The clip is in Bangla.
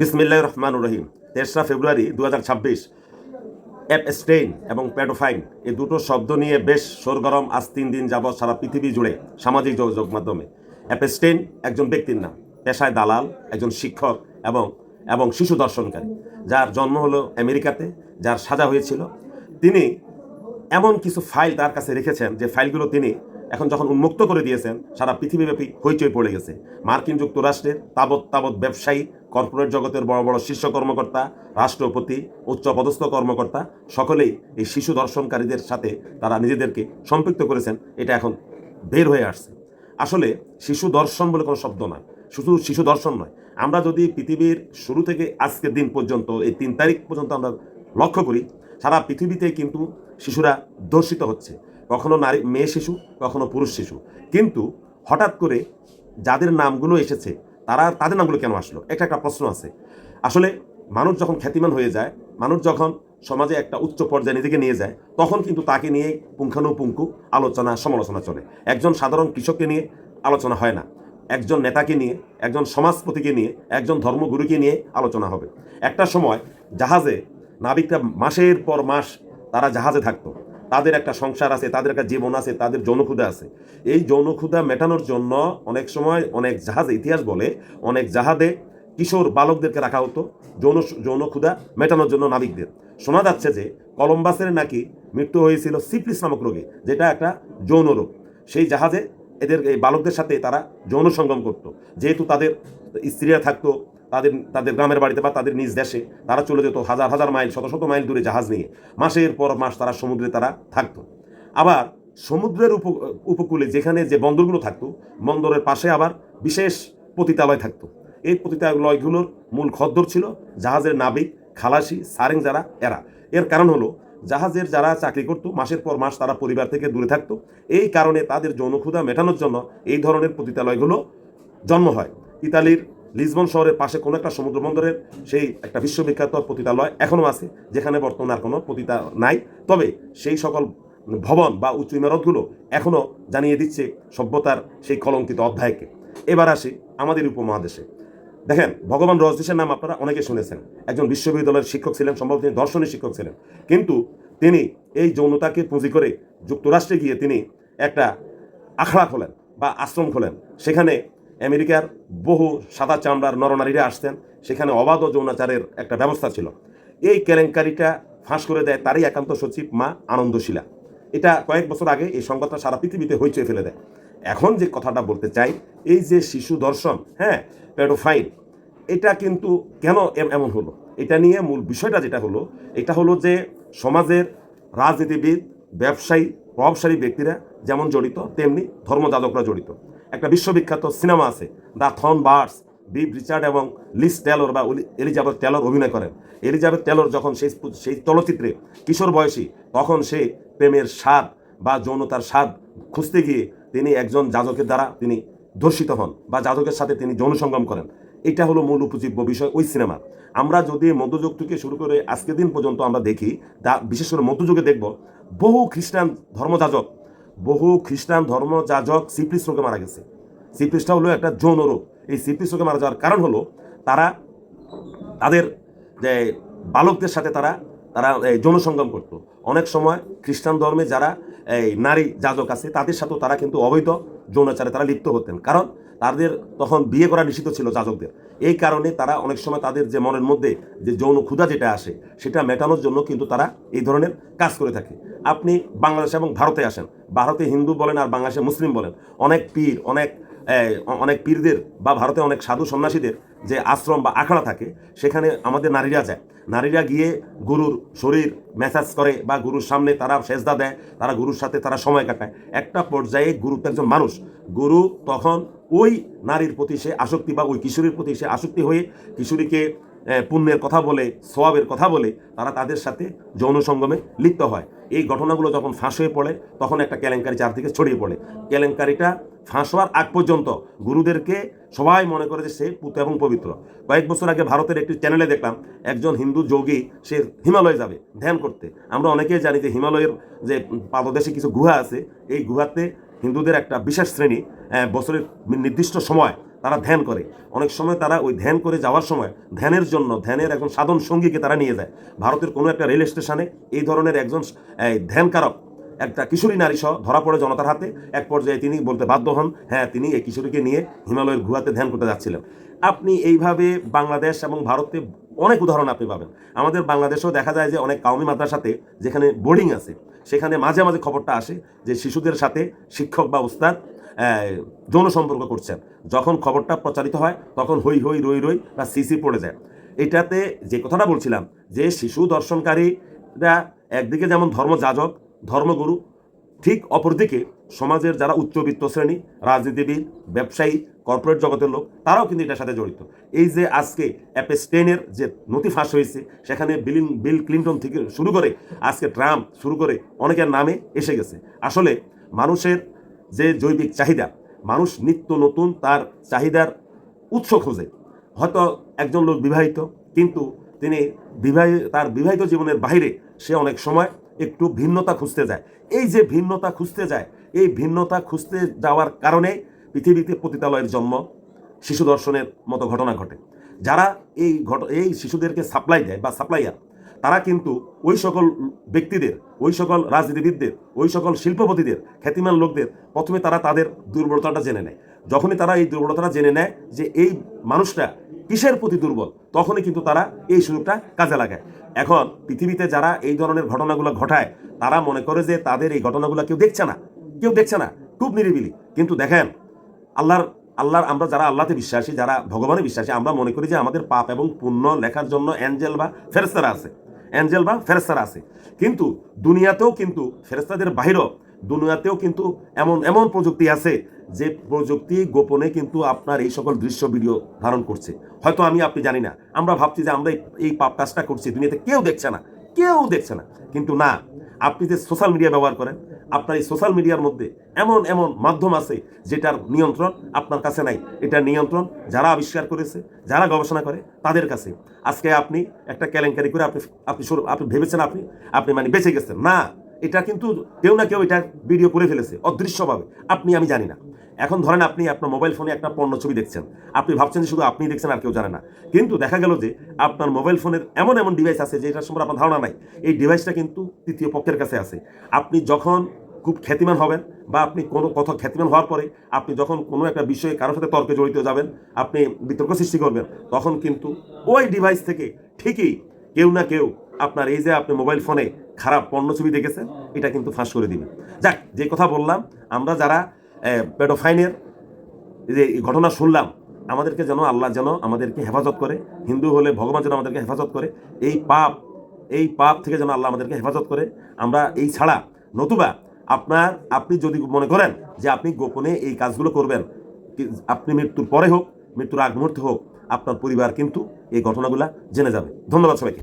বিসমিল্লাহ রহমান রহিম। তেসরা ফেব্রুয়ারি দু হাজার ছাব্বিশ অ্যাপস্টেইন এবং প্যাডোফাইন এই দুটো শব্দ নিয়ে বেশ সরগরম আজ তিন দিন যাবৎ সারা পৃথিবী জুড়ে সামাজিক যোগাযোগ মাধ্যমে। অ্যাপস্টেইন একজন ব্যক্তির নাম, পেশায় দালাল, একজন শিক্ষক এবং এবং শিশু দর্শনকারী, যার জন্ম হলো আমেরিকাতে, যার সাজা হয়েছিল। তিনি এমন কিছু ফাইল তার কাছে রেখেছেন যে ফাইলগুলো তিনি এখন যখন উন্মুক্ত করে দিয়েছেন, সারা পৃথিবীব্যাপী হইচই পড়ে গেছে। মার্কিন যুক্তরাষ্ট্রের তাবৎ তাবৎ ব্যবসায়ী, কর্পোরেট জগতের বড় বড় শীর্ষ কর্মকর্তা, রাষ্ট্রপতি, উচ্চপদস্থ কর্মকর্তা, সকলেই এই শিশু দর্শনকারীদের সাথে তারা নিজেদেরকে সম্পৃক্ত করেছেন, এটা এখন বের হয়ে আসছে। আসলে শিশু দর্শন বলে কোনো শব্দ নয়। শুধু শিশু দর্শন নয়। আমরা যদি পৃথিবীর শুরু থেকে আজকের দিন পর্যন্ত, এই তিন তারিখ পর্যন্ত আমরা লক্ষ্য করি, সারা পৃথিবীতে কিন্তু শিশুরা দর্শিত হচ্ছে। কখনো নারী, মেয়ে শিশু, কখনো পুরুষ শিশু। কিন্তু হঠাৎ করে যাদের নামগুলো এসেছে, তারা তাদের নামগুলো কেন আসলো? এটা একটা প্রশ্ন আছে। আসলে মানুষ যখন খ্যাতিমান হয়ে যায়, মানুষ যখন সমাজে একটা উচ্চ পর্যায়ে নিজেকে নিয়ে যায়, তখন কিন্তু তাকে নিয়ে পুঙ্খানুপুঙ্খু আলোচনা, সমালোচনা চলে। একজন সাধারণ কৃষককে নিয়ে আলোচনা হয় না। একজন নেতাকে নিয়ে, একজন সমাজপতিকে নিয়ে, একজন ধর্মগুরুকে নিয়ে আলোচনা হবে। একটা সময় জাহাজে, নাবিকরা মাসের পর মাস তারা জাহাজে থাকতো। তাদের একটা সংসার আছে, তাদের একটা জীবন আছে, তাদের যৌনক্ষুদা আছে। এই যৌনক্ষুদা মেটানোর জন্য অনেক সময় অনেক জাহাজে, ইতিহাস বলে, অনেক জাহাজে কিশোর বালকদেরকে রাখা হতো, যৌন যৌনক্ষুদা মেটানোর জন্য নাবিকদের। শোনা যাচ্ছে যে কলম্বাসের নাকি মৃত্যু হয়েছিল সিপ্লিস নামক রোগে, যেটা একটা যৌন রোগ। সেই জাহাজে এদের, এই বালকদের সাথে তারা যৌন সঙ্গম করতো। যেহেতু তাদের স্ত্রীরা থাকতো তাদের তাদের গ্রামের বাড়িতে বা তাদের নিজ দেশে তারা চলে যেত হাজার হাজার মাইল, শত শত মাইল দূরে জাহাজ নিয়ে। মাসের পর মাস তারা সমুদ্রে তারা থাকতো। আবার সমুদ্রের উপ, উপকূলে যেখানে যে বন্দরগুলো থাকতো, বন্দরের পাশে আবার বিশেষ পতিতালয় থাকতো। এই পতিতালয়গুলোর মূল খদ্দর ছিল জাহাজের নাবিক, খালাসি, সারেং যারা, এরা। এর কারণ হলো, জাহাজের যারা চাকরি করতো, মাসের পর মাস তারা পরিবার থেকে দূরে থাকতো। এই কারণে তাদের যৌনক্ষুদা মেটানোর জন্য এই ধরনের পতিতালয়গুলো জন্ম হয়। ইতালির লিসবন শহরের পাশে কোনো একটা সমুদ্র বন্দরের সেই একটা বিশ্ববিখ্যাত পতিতালয় এখনও আছে, যেখানে বর্তমানে আর কোনো পতিতা নাই। তবে সেই সকল ভবন বা উচ্চ ইমারতগুলো এখনও জানিয়ে দিচ্ছে সভ্যতার সেই কলঙ্কিত অধ্যায়কে। এবার আসি আমাদের উপমহাদেশে। দেখেন, ভগবান রজনীশের নাম আপনারা অনেকে শুনেছেন। একজন বিশ্ববিদ্যালয়ের শিক্ষক ছিলেন, সম্ভবত তিনি দর্শনের শিক্ষক ছিলেন। কিন্তু তিনি এই যৌনতাকে পুঁজি করে যুক্তরাষ্ট্রে গিয়ে তিনি একটা আখড়া খোলেন বা আশ্রম খোলেন। সেখানে আমেরিকার বহু সাদা চামড়ার নরনারীরা আসতেন, সেখানে অবাধ যৌনাচারের একটা ব্যবস্থা ছিল। এই কেলেঙ্কারিটা ফাঁস করে দেয় তারই একান্ত সচিব মা আনন্দশীলা। এটা কয়েক বছর আগে এই সংবাদটা সারা পৃথিবীতে হইচই ফেলে দেয়। এখন যে কথাটা বলতে চাই, এই যে শিশু দর্শন হ্যাঁ পেডোফাইল এটা কিন্তু কেন এম- এমন হলো? এটা নিয়ে মূল বিষয়টা যেটা হলো, এটা হলো যে সমাজের রাজনীতিবিদ, ব্যবসায়ী, প্রভাবশালী ব্যক্তিরা যেমন জড়িত, তেমনি ধর্মযাজকরা জড়িত। একটা বিশ্ববিখ্যাত সিনেমা আছে, দ্য থন বার্ডস, বিব রিচার্ড এবং লিস টেলর বা এলিজাবেথ টেলর অভিনয় করেন। এলিজাবেথ টেলর যখন সেই সেই চলচ্চিত্রে কিশোর বয়সী, তখন সে প্রেমের স্বাদ বা যৌনতার স্বাদ খুঁজতে গিয়ে তিনি একজন যাজকের দ্বারা তিনি ধর্ষিত হন বা যাজকের সাথে তিনি যৌন সঙ্গম করেন। এটা হলো মূল উপজীব্য বিষয় ওই সিনেমা। আমরা যদি মধ্যযুগ থেকে শুরু করে আজকের দিন পর্যন্ত আমরা দেখি তা বিশেষ করে মধ্যযুগে দেখব, বহু খ্রিস্টান ধর্মযাজক বহু খ্রিস্টান ধর্ম যাজক সিপ্রিস রোগে মারা গেছে। সিপ্রিসটা হলো একটা যৌন রোগ। এই সিপ্রিস রোগে মারা যাওয়ার কারণ হলো তারা তাদের যে বালকদের সাথে তারা তারা, এই যৌন সঙ্গম করত। অনেক সময় খ্রিস্টান ধর্মে যারা এই নারী যাজক আছে, তাদের সাথেও তারা কিন্তু অবৈধ যৌনাচারে তারা লিপ্ত হতেন। কারণ তাদের তখন বিয়ে করা নিষিদ্ধ ছিল যাজকদের। এই কারণে তারা অনেক সময় তাদের যে মনের মধ্যে যে যৌন ক্ষুধা যেটা আসে, সেটা মেটানোর জন্য কিন্তু তারা এই ধরনের কাজ করে থাকে। আপনি বাংলাদেশ এবং ভারতে আসেন, ভারতে হিন্দু বলেন আর বাংলাদেশে মুসলিম বলেন, অনেক পীর, অনেক অনেক পীরদের বা ভারতে অনেক সাধু সন্ন্যাসীদের যে আশ্রম বা আখড়া থাকে, সেখানে আমাদের নারীরা যায়। নারীরা গিয়ে গুরুর শরীর ম্যাসাজ করে বা গুরুর সামনে তারা সেজদা দেয়, তারা গুরুর সাথে তারা সময় কাটায়। একটা পর্যায়ে গুরু তো একজন মানুষ। গুরু তখন ওই নারীর প্রতি সে আসক্তি বা ওই কিশোরীর প্রতি সে আসক্তি হয়ে কিশোরীকে পুণ্যের কথা বলে সোয়াবের কথা বলে, তারা তাদের সাথে যৌন সঙ্গমে লিপ্ত হয়। এই ঘটনাগুলো যখন ফাঁস হয়ে পড়ে, তখন একটা কেলেঙ্কারি চারদিকে ছড়িয়ে পড়ে। কেলেঙ্কারিটা ফাঁস হওয়ার আগ পর্যন্ত গুরুদেরকে সবাই মনে করে যে সে পুত এবং পবিত্র। কয়েক বছর আগে ভারতের একটি চ্যানেলে দেখলাম, একজন হিন্দু যোগী, সে হিমালয়ে যাবে, ধ্যান করতে। আমরা অনেকেই জানি যে হিমালয়ের যে পাদদেশে কিছু গুহা আছে, এই গুহাতে হিন্দুদের একটা বিশেষ শ্রেণি বছরের নির্দিষ্ট সময় তারা ধ্যান করে। অনেক সময় তারা ওই ধ্যান করে যাওয়ার সময় ধ্যানের জন্য, ধ্যানের একজন সাধন সঙ্গীকে তারা নিয়ে যায়। ভারতের কোনো একটা রেল স্টেশনে এই ধরনের একজন ধ্যানকারক একটা কিশোরী নারী সহ ধরা পড়ে জনতার হাতে। এক পর্যায়ে তিনি বলতে বাধ্য হন হ্যাঁ তিনি এই কিশোরীকে নিয়ে হিমালয়ের গুহাতে ধ্যান করতে যাচ্ছিলেন। আপনি এইভাবে বাংলাদেশ এবং ভারতে অনেক উদাহরণ আপনি পাবেন। আমাদের বাংলাদেশেও দেখা যায় যে অনেক কাউমি মাদ্রাসাতে যেখানে বোর্ডিং আছে, সেখানে মাঝে মাঝে খবরটা আসে যে শিশুদের সাথে শিক্ষক বা উস্তাদ যৌন সম্পর্ক করছেন। যখন খবরটা প্রচারিত হয়, তখন হই হই রই রই বা সিসি পড়ে যায়। এটাতে যে কথাটা বলছিলাম, যে শিশু দর্শনকারীরা একদিকে যেমন ধর্মযাজক ধর্মগুরু, ঠিক অপরদিকে সমাজের যারা উচ্চবিত্ত শ্রেণি, রাজনীতিবিদ, ব্যবসায়ী, কর্পোরেট জগতের লোক, তারাও কিন্তু এটার সাথে জড়িত। এই যে আজকে অ্যাপেস্টেনের যে নথি ফাঁস হয়েছে, সেখানে বিলিন, বিল ক্লিন্টন থেকে শুরু করে আজকে ট্রাম্প শুরু করে অনেকের নামে এসে গেছে। আসলে মানুষের যে জৈবিক চাহিদা, মানুষ নিত্য নতুন তার চাহিদার উৎস খোঁজে। হয়তো একজন লোক বিবাহিত, কিন্তু তিনি বিবাহ, তার বিবাহিত জীবনের বাইরে সে অনেক সময় একটু ভিন্নতা খুঁজতে যায়। এই যে ভিন্নতা খুঁজতে যায়, এই ভিন্নতা খুঁজতে যাওয়ার কারণে পৃথিবীতে পতিতালয়ের জন্ম, শিশু দর্শনের মতো ঘটনা ঘটে। যারা এই ঘট, এই শিশুদেরকে সাপ্লাই দেয় বা সাপ্লাইয়ার তারা কিন্তু ওই সকল ব্যক্তিদের, ওই সকল রাজনীতিবিদদের, ওই সকল শিল্পপতিদের, খ্যাতিমান লোকদের প্রথমে তারা তাদের দুর্বলতাটা জেনে নেয়। যখনই তারা এই দুর্বলতাটা জেনে নেয় যে এই মানুষটা কিসের প্রতি দুর্বল? তখনই কিন্তু তারা এই সুযোগটা কাজে লাগায়। এখন পৃথিবীতে যারা এই ধরনের ঘটনাগুলো ঘটায়, তারা মনে করে যে তাদের এই ঘটনাগুলো কেউ দেখছে না। কেউ দেখছে না। খুব নিরিবিলি। কিন্তু দেখেন, আল্লাহর আল্লাহর, আমরা যারা আল্লাহতে বিশ্বাসী, যারা ভগবানে বিশ্বাসী, আমরা মনে করি যে আমাদের পাপ এবং পুণ্য লেখার জন্য অ্যাঞ্জেল বা ফেরেস্তারা আছে। অ্যাঞ্জেল বা ফেরেস্তারা আছে। কিন্তু দুনিয়াতেও কিন্তু ফেরেস্তাদের বাহিরও দুনিয়াতেও কিন্তু এমন এমন প্রযুক্তি আছে যে প্রযুক্তি গোপনে কিন্তু আপনার এই সকল দৃশ্য ভিডিও ধারণ করছে। হয়তো আমি, আপনি জানি না। আমরা ভাবছি যে আমরা এই- পাপ কাজটা করছি, দুনিয়াতে কেউ দেখছে না, কেউ দেখছে না। কিন্তু না, আপনি যে সোশ্যাল মিডিয়া ব্যবহার করেন, আপনার এই সোশ্যাল মিডিয়ার মধ্যে এমন এমন মাধ্যম আছে যেটার নিয়ন্ত্রণ আপনার কাছে নাই। এটার নিয়ন্ত্রণ যারা আবিষ্কার করেছে, যারা গবেষণা করে, তাদের কাছে। আজকে আপনি একটা কেলেঙ্কারি করে আপনি আপনি আপনি ভেবেছেন আপনি আপনি মানে বেঁচে গেছেন। না এটা কিন্তু কেউ না কেউ এটা ভিডিও করে ফেলেছে, অদৃশ্যভাবে। আপনি, আমি জানি না। এখন ধরেন আপনি আপনার মোবাইল ফোনে একটা পণ্য ছবি দেখছেন। আপনি ভাবছেন যে শুধু আপনি দেখছেন, আর কেউ জানে না। কিন্তু দেখা গেল যে আপনার মোবাইল ফোনের এমন এমন ডিভাইস আছে যে এটার সম্পর্কে আপনার ধারণা নাই। এই ডিভাইসটা কিন্তু তৃতীয় পক্ষের কাছে আছে। আপনি যখন খুব খ্যাতিমান হবেন বা আপনি কোনো কথা খ্যাতিমান হওয়ার পরে আপনি যখন কোনো একটা বিষয়ে কারোর সাথে তর্কে জড়িত যাবেন, আপনি বিতর্ক সৃষ্টি করবেন, তখন কিন্তু ওই ডিভাইস থেকে ঠিকই কেউ না কেউ আপনার এই যে আপনি মোবাইল ফোনে খারাপ পণ্য ছবি দেখেছেন, এটা কিন্তু ফাঁস করে দিবে। যাক, যে কথা বললাম, আমরা যারা পেডোফাইনের যে ঘটনা শুনলাম, আমাদেরকে যেন আল্লাহ যেন আমাদেরকে হেফাজত করে, হিন্দু হলে ভগবান যেন আমাদেরকে হেফাজত করে, এই পাপ এই পাপ থেকে যেন আল্লাহ আমাদেরকে হেফাজত করে, আমরা এই ছাড়া নতুবা আপনার, আপনি যদি মনে করেন যে আপনি গোপনে এই কাজগুলো করবেন আপনি মৃত্যুর পরে হোক, মৃত্যুর আগ মুহূর্তে হোক, আপনার পরিবার কিন্তু এই ঘটনাগুলো জেনে যাবে। ধন্যবাদ সবাইকে।